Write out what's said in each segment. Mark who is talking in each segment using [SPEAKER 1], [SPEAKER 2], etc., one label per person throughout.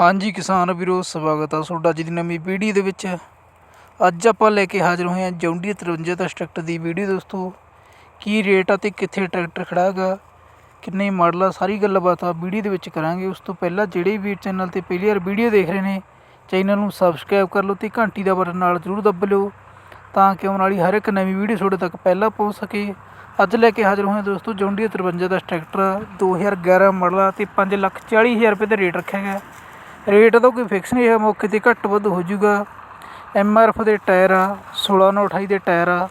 [SPEAKER 1] ਹਾਂਜੀ ਕਿਸਾਨ ਵੀਰੋ ਸਵਾਗਤ ਆ ਤੁਹਾਡਾ ਅੱਜ ਦੀ ਨਵੀਂ ਵੀਡੀਓ ਦੇ ਵਿੱਚ। ਅੱਜ ਆਪਾਂ ਲੈ ਕੇ ਹਾਜ਼ਰ ਹੋਏ ਹਾਂ ਜੌਂਡੀ 53 ਦਾ ਟਰੈਕਟਰ ਦੀ ਵੀਡੀਓ ਦੋਸਤੋ। ਕੀ ਰੇਟ ਆ ਤੇ ਕਿੱਥੇ ਟਰੈਕਟਰ ਖੜਾ ਹੈਗਾ ਕਿੰਨੇ ਮਾਡਲ ਆ ਸਾਰੀ ਗੱਲਬਾਤ ਆ ਵੀਡੀਓ ਦੇ ਵਿੱਚ ਕਰਾਂਗੇ। ਉਸ ਤੋਂ ਪਹਿਲਾਂ ਜਿਹੜੇ ਵੀ ਚੈਨਲ ਤੇ ਪਹਿਲੀ ਵਾਰ ਵੀਡੀਓ ਦੇਖ ਰਹੇ ਨੇ ਚੈਨਲ ਨੂੰ ਸਬਸਕ੍ਰਾਈਬ ਕਰ ਲਓ ਤੇ ਘੰਟੀ ਦਾ ਬਟਨ ਨਾਲ ਜ਼ਰੂਰ ਦੱਬ ਲਿਓ ਤਾਂ ਕਿ ਆਉਣ ਵਾਲੀ ਹਰ ਇੱਕ ਨਵੀਂ ਵੀਡੀਓ ਤੁਹਾਡੇ ਤੱਕ ਪਹਿਲਾਂ ਪਹੁੰਚ ਸਕੇ। ਅੱਜ ਲੈ ਕੇ ਹਾਜ਼ਰ ਹੋਏ ਹਾਂ ਦੋਸਤੋ ਜੌਂਡੀ 53 ਦਾ ਟਰੈਕਟਰ ਆ, 2011 ਮਾਡਲ ਆ ਤੇ 5 ਲੱਖ 40 ਹਜ਼ਾਰ ਰੁਪਏ ਦਾ ਰੇਟ ਰੱਖਿਆ ਗਿਆ। ਰੇਟ ਦਾ ਕੋਈ ਫਿਕਸ ਨਹੀਂ ਹੈ ਮੌਕੇ ਤੇ ਘੱਟ ਵੱਧ ਹੋ ਜਾਊਗਾ। ਐਮ ਆਰ ਐਫ ਦੇ ਟਾਇਰ ਆ 16 ਨਾਲ 28 ਦੇ ਟਾਇਰ ਆ।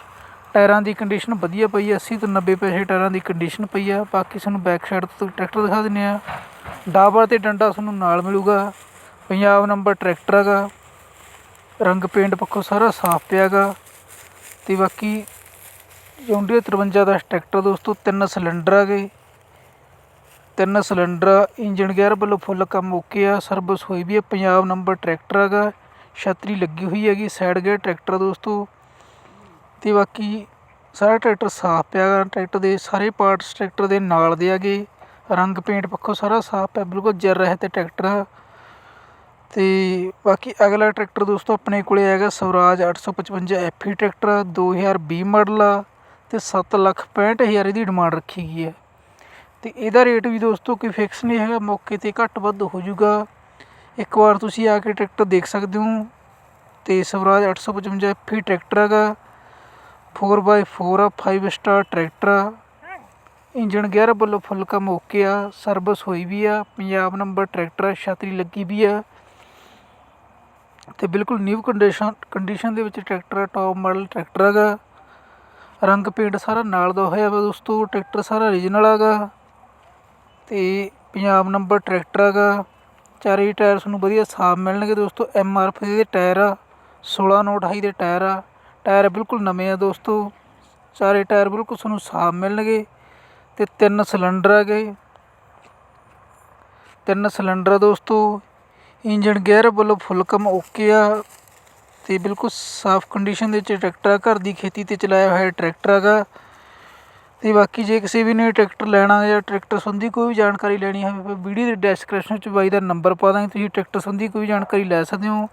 [SPEAKER 1] ਟਾਇਰਾਂ ਦੀ ਕੰਡੀਸ਼ਨ ਵਧੀਆ ਪਈ ਆ 80 ਤੋਂ 90 ਪੈਸੇ ਟਾਇਰਾਂ ਦੀ ਕੰਡੀਸ਼ਨ ਪਈ ਆ। ਬਾਕੀ ਸਾਨੂੰ ਬੈਕ ਸਾਈਡ ਤੋਂ ਟਰੈਕਟਰ ਦਿਖਾ ਦਿੰਨੇ ਆ। ਡਾਬਰ ਤੇ ਡੰਡਾ ਤੁਹਾਨੂੰ ਨਾਲ ਮਿਲੂਗਾ। ਪੰਜਾਬ ਨੰਬਰ ਟਰੈਕਟਰ ਹੈਗਾ। ਰੰਗ ਪੇਂਟ ਪੱਖੋਂ ਸਾਰਾ ਸਾਫ਼ ਪਿਆਗਾ ਤੇ ਬਾਕੀ ਜੌਂਡੀਆ 53 ਦਾ ਟਰੈਕਟਰ ਦੋਸਤੋ, ਤਿੰਨ ਸਿਲੰਡਰ ਹੈਗੇ। ਤਿੰਨ ਸਿਲੰਡਰ, ਇੰਜਣ ਗੇਅਰ ਵੱਲੋਂ ਫੁੱਲ ਕੰਮ ਓਕੇ ਆ ਸਰਵਿਸ ਹੋਈ ਵੀ ਹੈ ਪੰਜਾਬ ਨੰਬਰ ਟਰੈਕਟਰ ਹੈਗਾ, ਛਤਰੀ ਲੱਗੀ ਹੋਈ ਹੈਗੀ ਸਾਈਡ ਗੇਅਰ ਟਰੈਕਟਰ ਦੋਸਤੋ ਤੇ ਬਾਕੀ ਸਾਰਾ ਟਰੈਕਟਰ ਸਾਫ਼ ਪਿਆ ਗਾ ਟਰੈਕਟਰ ਦੇ ਸਾਰੇ ਪਾਰਟਸ ਟਰੈਕਟਰ ਦੇ ਨਾਲ ਦੇ ਹੈਗੇ, ਰੰਗ ਪੇਂਟ ਪੱਖੋਂ ਸਾਰਾ ਸਾਫ਼ ਹੈ ਬਿਲਕੁਲ ਜਰ ਰਹਿ ਤੇ ਟਰੈਕਟਰ ਆ। ਤੇ ਬਾਕੀ ਅਗਲਾ ਟਰੈਕਟਰ ਦੋਸਤੋ ਆਪਣੇ ਕੋਲੇ ਹੈਗਾ ਸਵਰਾਜ 855 ਐਫੀ ਟਰੈਕਟਰ 2020 ਮਾਡਲ ਆ ਤੇ 7 ਲੱਖ 65 ਹਜ਼ਾਰ ਇਹਦੀ ਡਿਮਾਂਡ ਰੱਖੀ ਗਈ ਹੈ ਤੇ ਇਹਦਾ ਰੇਟ ਵੀ ਦੋਸਤੋ ਕੋਈ ਫਿਕਸ ਨਹੀਂ ਹੈਗਾ, ਮੌਕੇ ਤੇ ਘੱਟ ਵੱਧ ਹੋ ਜਾਊਗਾ। ਇੱਕ ਵਾਰ ਤੁਸੀਂ ਆ ਕੇ ਟਰੈਕਟਰ ਦੇਖ ਸਕਦੇ ਹੋ ਤੇ ਸਵਰਾਜ 855 ਐਫੀ ਟਰੈਕਟਰ ਹੈਗਾ। 4x4 ਆ 5 ਸਟਾਰ ਟਰੈਕਟਰ ਆ। ਇੰਜਨ ਗੇਅਰ ਵੱਲੋਂ ਫੁੱਲ ਕੰਮ ਓਕੇ ਆ ਸਰਵਿਸ ਹੋਈ ਵੀ ਆ, ਪੰਜਾਬ ਨੰਬਰ ਟਰੈਕਟਰ ਆ, ਛਤਰੀ ਲੱਗੀ ਵੀ ਆ। ਤੇ ਬਿਲਕੁਲ ਨਿਊ ਕੰਡੀਸ਼ਨ ਕੰਡੀਸ਼ਨ ਦੇ ਵਿੱਚ ਟਰੈਕਟਰ ਟੌਪ ਮਾਡਲ ਟਰੈਕਟਰ ਹੈਗਾ। ਰੰਗ ਪੇਂਟ ਸਾਰਾ ਨਾਲ ਦਾ ਹੋਇਆ ਵਾ ਦੋਸਤੋ, ਟਰੈਕਟਰ ਸਾਰਾ ਓਰੀਜਨਲ ਹੈਗਾ। ਅਤੇ ਪੰਜਾਬ ਨੰਬਰ ਟਰੈਕਟਰ ਹੈਗਾ। ਚਾਰੇ ਟਾਇਰ ਤੁਹਾਨੂੰ ਵਧੀਆ ਸਾਫ਼ ਮਿਲਣਗੇ ਦੋਸਤੋ। ਐਮ ਆਰ ਐਫ ਦੇ ਟਾਇਰ ਆ 16 ਨੋਟ ਅਠਾਈ ਦੇ ਟਾਇਰ ਆ। ਟਾਇਰ ਬਿਲਕੁਲ ਨਵੇਂ ਆ ਦੋਸਤੋ। ਚਾਰੇ ਟਾਇਰ ਬਿਲਕੁਲ ਤੁਹਾਨੂੰ ਸਾਫ਼ ਮਿਲਣਗੇ। ਅਤੇ ਤਿੰਨ ਸਿਲੰਡਰ ਹੈਗੇ। ਤਿੰਨ ਸਿਲੰਡਰ ਦੋਸਤੋ। ਇੰਜਨ ਗੇਅਰ ਵੱਲੋਂ ਫੁੱਲ ਕੰਮ ਓਕੇ ਆ। ਤੇ ਬਿਲਕੁਲ ਸਾਫ਼ ਕੰਡੀਸ਼ਨ ਦੇ ਵਿੱਚ ਟਰੈਕਟਰ ਆ। ਘਰ ਦੀ ਖੇਤੀ ਤੇ ਚਲਾਇਆ ਹੋਇਆ ਟਰੈਕਟਰ ਹੈਗਾ। ਅਤੇ ਬਾਕੀ ਜੇ ਕਿਸੇ ਵੀ ਨੇ ਟਰੈਕਟਰ ਲੈਣਾ ਜਾਂ ਟਰੈਕਟਰ ਸੰਬੰਧੀ ਕੋਈ ਵੀ ਜਾਣਕਾਰੀ ਲੈਣੀ ਹੋਵੇ ਵੀਡੀਓ ਦੇ ਡੈਸਕ੍ਰਿਪਸ਼ਨ 'ਚ ਬਾਈ ਦਾ ਨੰਬਰ ਪਾ ਦਾਂਗੇ, ਤੁਸੀਂ ਟਰੈਕਟਰ ਸੰਬੰਧੀ ਕੋਈ ਜਾਣਕਾਰੀ ਲੈ ਸਕਦੇ ਹੋ।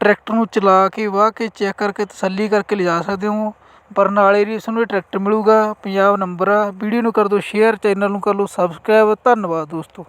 [SPEAKER 1] ਟਰੈਕਟਰ ਨੂੰ ਚਲਾ ਕੇ, ਵਾਹ ਕੇ ਚੈੱਕ ਕਰਕੇ, ਤਸੱਲੀ ਕਰਕੇ ਲਿਜਾ ਸਕਦੇ ਹੋ। ਬਰਨਾਲੇ ਦੀ ਤੁਹਾਨੂੰ ਇਹ ਟਰੈਕਟਰ ਮਿਲੂਗਾ, ਪੰਜਾਬ ਨੰਬਰ ਆ। ਵੀਡੀਓ ਨੂੰ ਕਰ ਦਿਓ ਸ਼ੇਅਰ ਚੈਨਲ ਨੂੰ ਕਰ ਲਓ ਸਬਸਕ੍ਰਾਈਬ ਧੰਨਵਾਦ ਦੋਸਤੋ।